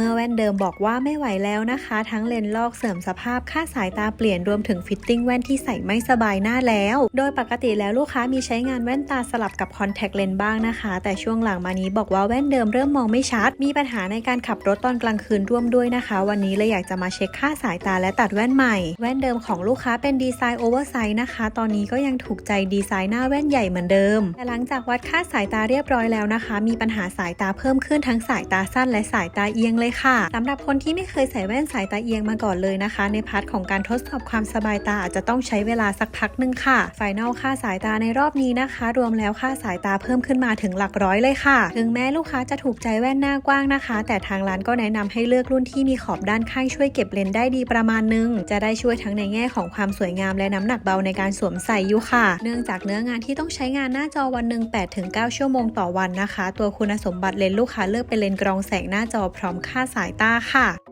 เมื่อแว่นเดิมบอกว่าไม่ไหวแล้วนะคะ ทั้งเลนส์ลอกเสื่อมสภาพค่าสายตาเปลี่ยนรวมถึงฟิตติ้งแว่นที่ใส่ไม่สบายหน้าแล้ว โดยปกติแล้วลูกค้ามีใช้งานแว่นตาสลับกับคอนแทคเลนส์บ้างนะคะ แต่ช่วงหลังมานี้บอกว่าแว่นเดิมเริ่มมองไม่ชัด มีปัญหาในการขับรถตอนกลางคืนร่วมด้วยนะคะ วันนี้เลยอยากจะมาเช็คค่าสายตาและตัดแว่นใหม่ แว่นเดิมของลูกค้าเป็นดีไซน์โอเวอร์ไซส์นะคะ ตอนนี้ก็ยังถูกใจดีไซน์หน้าแว่นใหญ่เหมือนเดิม แต่หลังจากวัดค่าสายตาเรียบร้อยแล้วนะคะ มีปัญหาสายตาเพิ่มขึ้นทั้งสายตาสั้นและสายตาเอียงเลยค่ะสำหรับคนที่ไม่เคยใส่แว่นสายตาเอียงมาก่อนเลยนะคะ ในพาร์ทของการทดสอบความสบายตาอาจจะต้องใช้เวลาสักพักหนึ่งค่ะไฟนอลค่าสายตาในรอบนี้นะคะ รวมแล้วค่าสายตาเพิ่มขึ้นมาถึงหลักร้อยเลยค่ะ ถึงแม้ลูกค้าจะถูกใจแว่นหน้ากว้างนะคะ แต่ทางร้านก็แนะนำให้เลือกรุ่นที่มีขอบด้านข้างช่วยเก็บเลนได้ดีประมาณนึง จะได้ช่วยทั้งในแง่ของความสวยงามและน้ำหนักเบาในการสวมใส่อยู่ค่ะ เนื่องจากเนื้องานที่ต้องใช้งานหน้าจอวันหนึ่ง8-9 ชั่วโมงต่อวันนะคะ ตัวคุณสมบัติเลนลูกค้าเลือกเป็นเลนกรองแสงหน้าจอพร้อมค่าาสายตาค่ะ